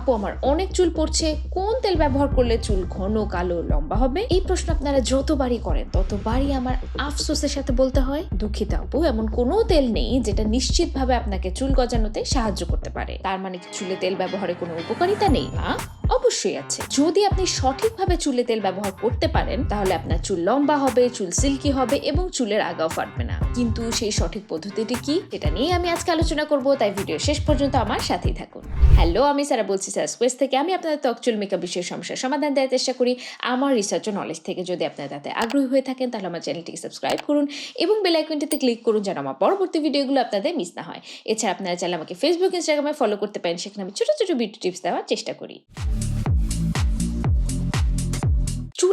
আপু, আমার অনেক চুল পড়ছে। কোন তেল ব্যবহার করলে চুল ঘন, কালো, লম্বা হবে? এই প্রশ্ন আপনারা যতবারই করেন, ততবারই আমার আফসোসের সাথে বলতে হয়, দুঃখিত আপু, এমন কোনো তেল নেই যেটা নিশ্চিতভাবে আপনাকে চুল গজানোতে সাহায্য করতে পারে। তার মানে কি চুলে তেল ব্যবহারে কোনো উপকারিতা নেই, না? অবশ্যই আছে। যদি আপনি সঠিকভাবে চুলে তেল ব্যবহার করতে পারেন, তাহলে আপনার চুল লম্বা হবে, চুল সিল্কি হবে এবং চুলের আগাও ফাটবে না। কিন্তু সেই সঠিক পদ্ধতিটি কি এটা নিয়ে আমি আজকে আলোচনা করব, তাই ভিডিও শেষ পর্যন্ত আমার সাথেই থাকুন। হ্যালো আমি সারা বলছি স্যার স্কোয়েস থেকে। আমি আপনাদের ত্বক চুল মেকআপ বিষয়ে সমস্যার সমাধান দেওয়ার চেষ্টা করি। আমার রিসার্চ ও নলেজ থেকে যদি আপনারা তাতে আগ্রহী হয়ে থাকেন, তাহলে আমার চ্যানেলটিকে সাবস্ক্রাইব করুন এবং বেল আইকনটিতে ক্লিক করুন যেন আমার পরবর্তী ভিডিওগুলো আপনাদের মিস না হয়। এছাড়া আপনারা চাইলে আমাকে ফেসবুক ইনস্টাগ্রামে ফলো করতে পারেন। সেখানে আমি ছোটো ছোটো বিউটি টিপস দেওয়ার চেষ্টা করি।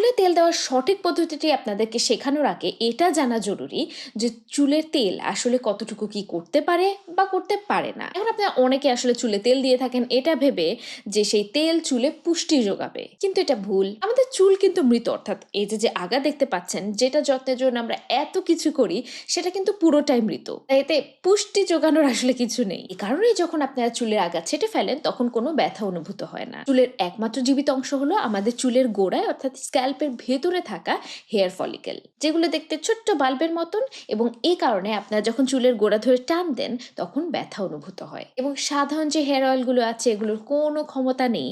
চুলে তেল দেওয়ার সঠিক পদ্ধতিটি আপনাদেরকে শেখানোর আগে এটা জানা জরুরি যে চুলের তেল আসলে কতটুকু কি করতে পারে বা করতে পারে না। এখন আপনারা অনেকে আসলে চুলে তেল দিয়ে থাকেন, এটা ভেবে যে সেই তেল চুলে পুষ্টি যোগাবে। কিন্তু এটা ভুল। আমাদের চুল কিন্তু মৃত, অর্থাৎ এই যে যে আগা দেখতে পাচ্ছেন, যেটা যত্নের জন্য আমরা এত কিছু করি, সেটা কিন্তু পুরোটাই মৃত। এতে পুষ্টি যোগানোর আসলে কিছু নেই। এই কারণেই যখন আপনারা চুলের আগা ছেটে ফেলেন, তখন কোনো ব্যথা অনুভূত হয় না। চুলের একমাত্র জীবিত অংশ হলো আমাদের চুলের গোড়ায়, অর্থাৎ স্ক্যাল্পের ভেতরে থাকা হেয়ার ফলিকেল যেগুলো দেখতে ছোট্ট বাল্বের মতন এবং এই কারণে আপনারা যখন চুলের গোড়া ধরে টান দেন, তখন ব্যথা অনুভূত হয়। এবং সাধারণ যে হেয়ার অয়েলগুলো আছে, এগুলোর কোনো ক্ষমতা নেই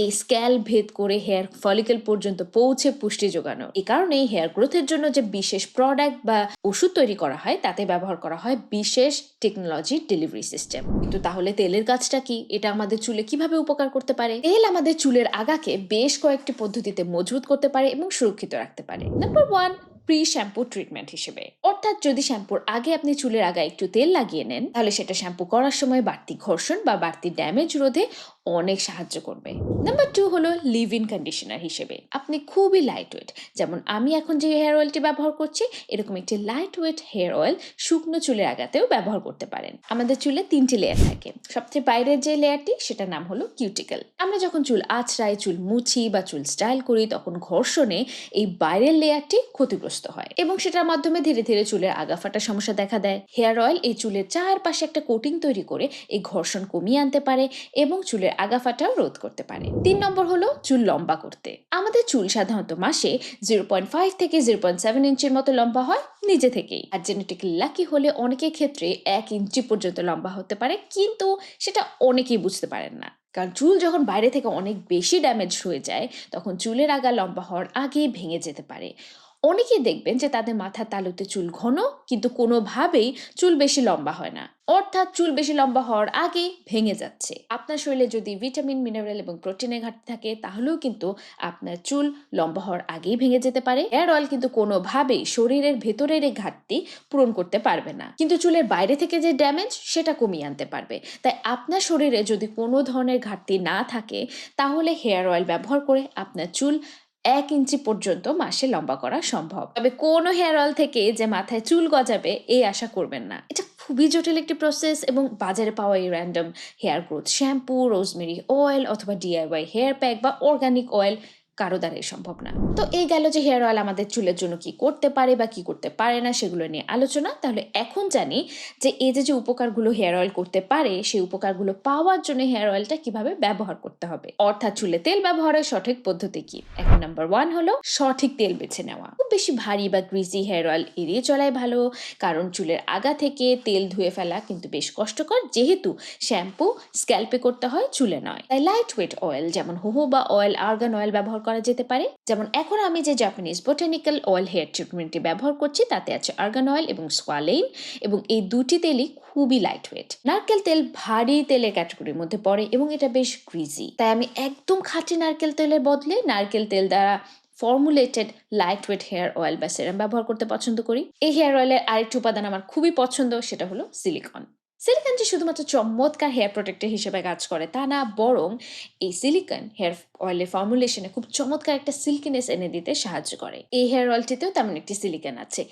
এই স্ক্যাল ভেদ করে হেয়ার ফলিকেল পর্যন্ত পৌঁছে পুষ্টি যোগানো। এই কারণে হেয়ার গ্রোথের জন্য যে বিশেষ প্রোডাক্ট বা ওষুধ তৈরি করা হয়, তাতে ব্যবহার করা হয় বিশেষ টেকনোলজি ডেলিভারি সিস্টেম কিন্তু তাহলে তেলের কাজটা কি? এটা আমাদের চুলে কীভাবে উপকার করতে পারে? তেল আমাদের চুলের আগাকে বেশ কয়েকটি পদ্ধতিতে মজবুত করতে পারে এবং সুরক্ষিত রাখতে পারে। Number one pre shampoo treatment হিসেবে। অর্থাৎ যদি শ্যাম্পুর আগে আপনি চুলের আগায় একটু তেল লাগিয়ে নেন, তাহলে সেটা শ্যাম্পু করার সময় বাড়তি ঘর্ষণ বা বাড়তি ড্যামেজ রোধে অনেক সাহায্য করবে। নাম্বার টু হলো লিভ ইন কন্ডিশনার হিসেবে। আপনি খুবই লাইট ওয়েট যেমন আমি এখন যে হেয়ার অয়েলটি ব্যবহার করছি, এরকম একটি লাইট ওয়েট হেয়ার অয়েল শুকনো চুলের আগাতেও ব্যবহার করতে পারেন। আমাদের চুলে তিনটি লেয়ার থাকে। সবচেয়ে বাইরের যে লেয়ারটি সেটার নাম হলো কিউটিক্যাল আমরা যখন চুল আছড়াই চুল মুছি বা চুল স্টাইল করি, তখন ঘর্ষণে এই বাইরের লেয়ারটি ক্ষতিগ্রস্ত হয় এবং সেটার মাধ্যমে ধীরে ধীরে চুলের আগা ফাটা সমস্যা দেখা দেয়। হেয়ার অয়েল এই চুলের চারপাশে একটা কোটিং তৈরি করে এই ঘর্ষণ কমিয়ে আনতে পারে এবং চুলের আগা ফাটাও রোধ করতে পারে। তিন নম্বর হলো চুল লম্বা করতে। আমাদের চুল সাধারণত মাসে জিরো পয়েন্ট ফাইভ থেকে জিরো পয়েন্ট সেভেন ইঞ্চির মতো লম্বা হয় নিজে থেকেই। আর জেনেটিক লাকি হলে অনেকের ক্ষেত্রে এক ইঞ্চি পর্যন্ত লম্বা হতে পারে, কিন্তু সেটা অনেকেই বুঝতে পারেন না। কারণ চুল যখন বাইরে থেকে অনেক বেশি ড্যামেজ হয়ে যায়, তখন চুলের আগা লম্বা হওয়ার আগেই ভেঙে যেতে পারে। অনেকেই দেখবেন যে তাদের মাথার তালুতে চুল ঘন, কিন্তু কোনোভাবেই চুল বেশি লম্বা হয় না। অর্থাৎ চুল বেশি লম্বা হওয়ার আগে ভেঙে যাচ্ছে। আপনার শরীরে যদি ভিটামিন, মিনারেল এবং প্রোটিনের ঘাটতি থাকে, তাহলেও কিন্তু আপনার চুল লম্বা হওয়ার আগেই ভেঙে যেতে পারে। হেয়ার অয়েল কিন্তু কোনোভাবেই শরীরের ভেতরের এই ঘাটতি পূরণ করতে পারবে না। কিন্তু চুলের বাইরে থেকে যে ড্যামেজ, সেটা কমিয়ে আনতে পারবে। তাই আপনার শরীরে যদি কোনো ধরনের ঘাটতি না থাকে, তাহলে হেয়ার অয়েল ব্যবহার করে আপনার চুল এক ইঞ্চি পর্যন্ত মাসে লম্বা করা সম্ভব। তবে কোনো হেয়ার অয়েল থেকে যে মাথায় চুল গজাবে এই আশা করবেন না। এটা খুবই জটিল একটি প্রসেস এবং বাজারে পাওয়া এই random hair growth shampoo rosemary oil অথবা ডিআইওয়াই হেয়ার প্যাক বা অর্গানিক অয়েল কারও দ্বারাই সম্ভব না। তো এই গেল যে হেয়ার অয়েল আমাদের চুলের জন্য কি করতে পারে বা কি করতে পারে না সেগুলো নিয়ে আলোচনা। তাহলে এখন জানি যে এই যে যে উপকারগুলো হেয়ার অয়েল করতে পারে, সেই উপকারগুলো পাওয়ার জন্য হেয়ার অয়েলটা কীভাবে ব্যবহার করতে হবে? অর্থাৎ চুলে তেল ব্যবহারের সঠিক পদ্ধতি কি? এখন নাম্বার ওয়ান হলো সঠিক তেল বেছে নেওয়া। খুব বেশি ভারী বা গ্রিজি হেয়ার অয়েল এড়িয়ে চলাই ভালো, কারণ চুলের আগা থেকে তেল ধুয়ে ফেলা কিন্তু বেশ কষ্টকর। যেহেতু শ্যাম্পু, স্ক্যাল্পে করতে হয়, চুলে নয়। তাই লাইট ওয়েট অয়েল যেমন হোহো বা অয়েল আর্গান অয়েল ব্যবহার করা যেতে পারে। যেমন, এখন আমি যে জাপানিজ বোটানিক্যাল অয়েল হেয়ার ট্রিটমেন্টটি ব্যবহার করছি, তাতে আছে আর্গান অয়েল এবং সোয়ালেইন এবং এই দুটি তেলই খুবই লাইট ওয়েট নারকেল তেল ভারী তেলের ক্যাটাগরির মধ্যে পড়ে এবং এটা বেশ গ্রিজি তাই আমি একদম খাঁটি নারকেল তেলের বদলে নারকেল তেল দ্বারা formulated light weight hair oil বা সেরাম ব্যবহার করতে পছন্দ করি। এই হেয়ার অয়েলের আরেকটি উপাদান আমার খুবই পছন্দ, সেটা হলো সিলিকন সিলিকন যে শুধুমাত্র চমৎকার হেয়ার প্রোটেক্টর হিসেবে কাজ করে, তা না, বরং এই সিলিকন হেয়ার অয়েলের ফর্মুলেশনে খুব চমৎকার একটা সিল্কিনেস এনে দিতে সাহায্য করে। এই হেয়ার অয়েলটিতেও তেমন একটি সিলিকন আছে।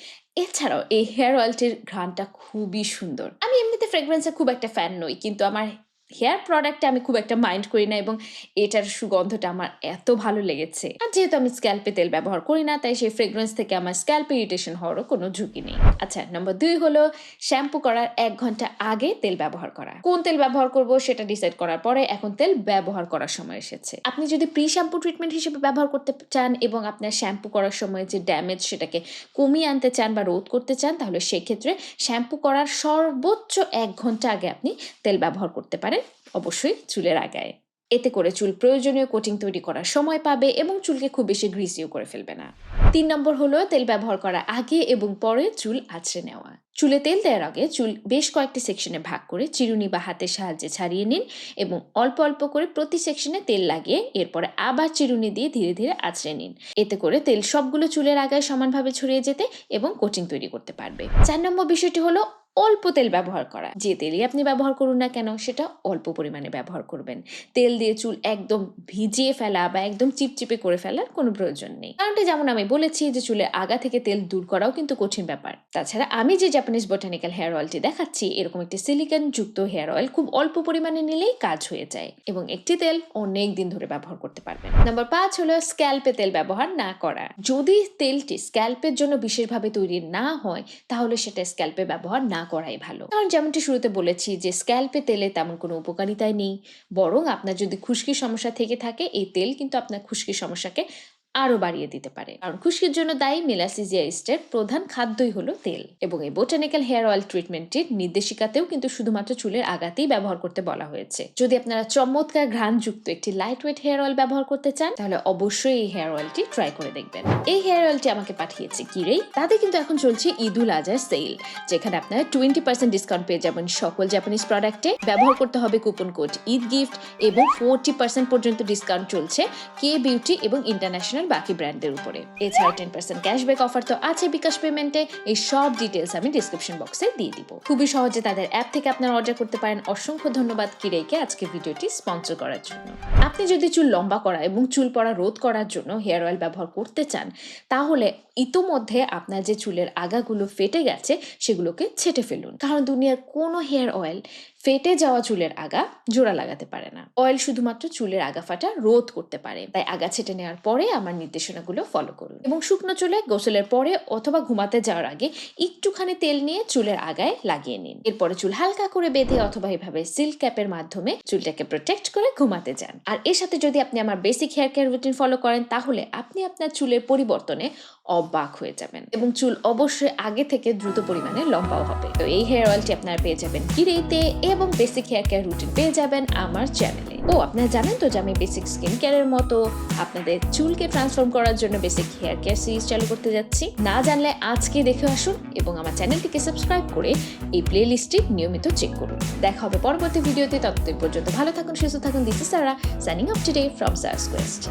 এছাড়াও এই হেয়ার অয়েলটির ঘ্রাণটা খুবই সুন্দর। আমি এমনিতে ফ্রেগরেন্সের খুব একটা ফ্যান নই, কিন্তু আমার হেয়ার প্রোডাক্টে আমি খুব একটা মাইন্ড করি না এবং এটার সুগন্ধটা আমার এত ভালো লেগেছে। আর যেহেতু আমি স্ক্যাল্পে তেল ব্যবহার করি না, তাই সেই ফ্রেগ্রেন্স থেকে আমার স্ক্যাল্পে ইরিটেশন হওয়ারও কোনো ঝুঁকি নেই। আচ্ছা নম্বর দুই হলো শ্যাম্পু করার এক ঘণ্টা আগে তেল ব্যবহার করা। কোন তেল ব্যবহার করব সেটা ডিসাইড করার পরে এখন তেল ব্যবহার করার সময় এসেছে। আপনি যদি প্রি শ্যাম্পু ট্রিটমেন্ট হিসেবে ব্যবহার করতে চান এবং আপনার শ্যাম্পু করার সময় যে ড্যামেজ সেটাকে কমিয়ে আনতে চান বা রোধ করতে চান, তাহলে সেক্ষেত্রে শ্যাম্পু করার সর্বোচ্চ এক ঘণ্টা আগে আপনি তেল ব্যবহার করতে পারেন। অবশ্যই চুলের আগায়। এতে করে চুল প্রয়োজনীয় কোটিং তৈরি করার সময় পাবে এবং চুলকে খুব বেশি গ্রিসিও করে ফেলবে না। তিন নম্বর হলো তেল ব্যবহার করার আগে এবং পরে চুল আছড়ে নেওয়া। চুলে তেল দেওয়ার আগে চুল বেশ কয়েকটি সেকশনে ভাগ করে চিরুনি বা হাতের সাহায্যে ছাড়িয়ে নিন এবং অল্প অল্প করে প্রতি সেকশনে তেল লাগিয়ে এরপরে আবার চিরুনি দিয়ে ধীরে ধীরে আছড়ে নিন। এতে করে তেল সবগুলো চুলের আগায় সমানভাবে ছড়িয়ে যেতে এবং কোচিং তৈরি করতে পারবে। চার নম্বর বিষয়টি হলো অল্প তেল ব্যবহার করা। যে তেলই আপনি ব্যবহার করুন না কেন, সেটা অল্প পরিমাণে ব্যবহার করবেন। তেল দিয়ে চুল একদম ভিজিয়ে ফেলা বা একদম চিপচিপে করে ফেলার কোনো প্রয়োজন নেই। কারণটা যেমন আমি বলেছি যে চুলের আগা থেকে তেল দূর করাও কিন্তু কঠিন ব্যাপার। তাছাড়া আমি যে জাপানিজ বোটানিক্যাল হেয়ার অয়েলটি দেখাচ্ছি, এরকম একটি সিলিকন যুক্ত হেয়ার অয়েল খুব অল্প পরিমাণে নিলেই কাজ হয়ে যায় এবং একটি তেল অনেক দিন ধরে ব্যবহার করতে পারবেন। নাম্বার পাঁচ হলো স্ক্যাল্পে তেল ব্যবহার না করা। যদি তেলটি স্ক্যাল্পের জন্য বিশেষভাবে তৈরি না হয়, তাহলে সেটা স্ক্যাল্পে ব্যবহার না করাই ভালো। কারণ যেমনটি শুরুতে বলেছি যে স্ক্যাল্পে তেলে তেমন কোনো উপকারিতাই নেই। বরং আপনার যদি খুশকি সমস্যা থেকে থাকে, এই তেল কিন্তু আপনার খুশকি সমস্যাকে আরও বাড়িয়ে দিতে পারে। কারণ খুশকির জন্য দায়ী মেলাসিজিয়া ইস্টের প্রধান খাদ্যই হলো তেল। এবং এই বোটানিক্যাল হেয়ার অয়েল ট্রিটমেন্টটির নির্দেশিকাতেও কিন্তু শুধুমাত্র চুলের আগাতেই ব্যবহার করতে বলা হয়েছে। যদি আপনারা চমৎকার ঘ্রাণযুক্ত একটি লাইট ওয়েট হেয়ার অয়েল ব্যবহার করতে চান, তাহলে অবশ্যই এই হেয়ার অয়েলটি ট্রাই করে দেখবেন। এই হেয়ার অয়েলটি আমাকে পাঠিয়েছে কিরেই তাতে কিন্তু এখন চলছে ঈদুল আজহার সেল যেখানে আপনারা টোয়েন্টি পার্সেন্ট ডিসকাউন্ট পেয়ে যাবেন সকল জাপানিজ প্রোডাক্টে ব্যবহার করতে হবে কুপন কোড ঈদ গিফট এবং ফোরটি পার্সেন্ট পর্যন্ত ডিসকাউন্ট চলছে কে বিউটি এবং ইন্টারন্যাশনাল বাকি ব্র্যান্ডের উপরে। এছাড়া টেন পার্সেন্ট ক্যাশব্যাক অফার তো আছে বিকাশ পেমেন্টে এই সব ডিটেলস আমি ডিসক্রিপশন বক্সে দিয়ে দিব। খুবই সহজে তাদের অ্যাপ থেকে আপনারা অর্ডার করতে পারেন। অসংখ্য ধন্যবাদ কিরেইকে আজকে ভিডিওটি স্পন্সর করার জন্য। আপনি যদি চুল লম্বা করা এবং চুল পড়া রোধ করার জন্য হেয়ার অয়েল ব্যবহার করতে চান, তাহলে ইতোমধ্যে আপনার যে চুলের আগাগুলো ফেটে গেছে, সেগুলোকে ছেটে ফেলুন। কারণ দুনিয়ার কোনো হেয়ার অয়েল ফেটে যাওয়া চুলের আগা জোড়া লাগাতে পারে না। অয়েল শুধুমাত্র চুলের আগা ফাটা রোধ করতে পারে। তাই আগা ছেটে নেওয়ার পরে আমার নির্দেশনাগুলো ফলো করুন। এবং শুকনো চুলে গোসলের পরে অথবা ঘুমাতে যাওয়ার আগে একটুখানি তেল নিয়ে চুলের আগায় লাগিয়ে নিন। এরপরে চুল হালকা করে বেঁধে অথবা এভাবে সিল্ক ক্যাপের মাধ্যমে চুলটাকে প্রোটেক্ট করে ঘুমাতে যান। আর এর সাথে যদি আপনি আমার basic hair care routine follow করেন, তাহলে আপনি আপনার চুলের পরিবর্তনে অবাক হয়ে যাবেন এবং চুল অবশ্যই আগে থেকে দ্রুত পরিমাণে লম্বাও হবে। তো এই হেয়ার অয়েলটি আপনারা পেয়ে যাবেন কিরেইতে এবং বেসিক হেয়ার কেয়ার রুটিন পেয়ে যাবেন আমার চ্যানেলে ও, আপনারা জানেন তো যে আমি বেসিক স্কিন কেয়ারের মতো আপনাদের চুলকে ট্রান্সফর্ম করার জন্য বেসিক হেয়ার কেয়ার সিরিজ চালু করতে যাচ্ছি। না জানলে আজকে দেখে আসুন এবং আমার চ্যানেলটিকে সাবস্ক্রাইব করে এই প্লে লিস্টটি নিয়মিত চেক করুন। দেখা হবে পরবর্তী ভিডিওতে ততদিন পর্যন্ত ভালো থাকুন, সুস্থ থাকুন। This Sara signing up today from Sara's quest